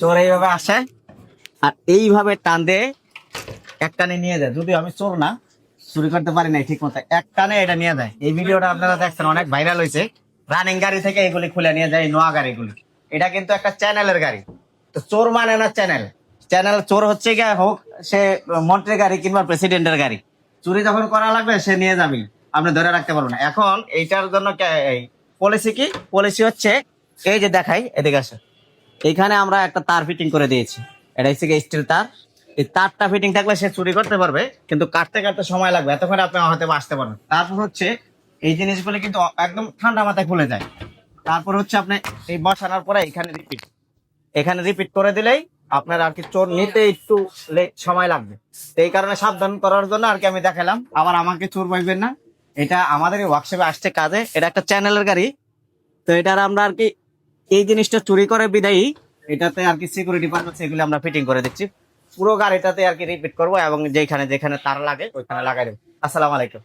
চোর এইভাবে আসে আর এইভাবে এক টানে নিয়ে যায়। আমি চোর না, চুরি করতে পারি ঠিক মতো এক টানে এটা নিয়ে যায়। এই ভিডিওটা আপনারা দেখছেন, অনেক ভাইরাল হয়েছে রানিং গাড়ি থেকে খুলে নিয়ে যায় নোয়া এটা কিন্তু একটা গাড়ি। তো চোর মানে না চ্যানেল চ্যানেল চোর হচ্ছে গিয়ে হোক, সে মন্ত্রীর গাড়ি কিংবা প্রেসিডেন্টের গাড়ি। চুরি যখন করা লাগবে, সে নিয়ে যাবি আপনি ধরে রাখতে পারবেন না। এখন এইটার জন্য পলিসি কি? পলিসি হচ্ছে, এই যে দেখাই, এদিকে আসে। এইখানে আমরা একটা তার ফিটিং করে দিয়েছি। এটা হচ্ছে স্টিল তার। এই তারটা ফিটিং থাকলে সে চুরি করতে পারবে, কিন্তু কাটতে কাটতে সময় লাগবে। এতক্ষণ আপনি হয়তো আসতে পারবেন। তারপর হচ্ছে এই জিনিসগুলো কিন্তু একদম ঠান্ডা মাথায় খুলে যায়। তারপর হচ্ছে আপনি এই বসানোর পরে এখানে রিপিট এখানে রিপিট করে দিলেই আপনার আর কি চোর নিতে একটু সময় লাগবে। তো এই কারণে সাবধান করার জন্য আর কি আমি দেখালাম। আবার আমাকে চোর পাইবেন না। এটা আমাদের ওয়ার্কশপে আসছে কাজে। এটা একটা চ্যানেলের গাড়ি। তো এটার আমরা আর কি এই জিনিসটা চুরি করে বিদায়ী, এটাতে আর কি সিকিউরিটি পারপাস এগুলো আমরা ফিটিং করে দিচ্ছি। পুরো গাড়িটাতে আর কি রিপিট করব এবং যেখানে যেখানে তার লাগে, ওইখানে লাগাই দেবো। আসসালামু আলাইকুম।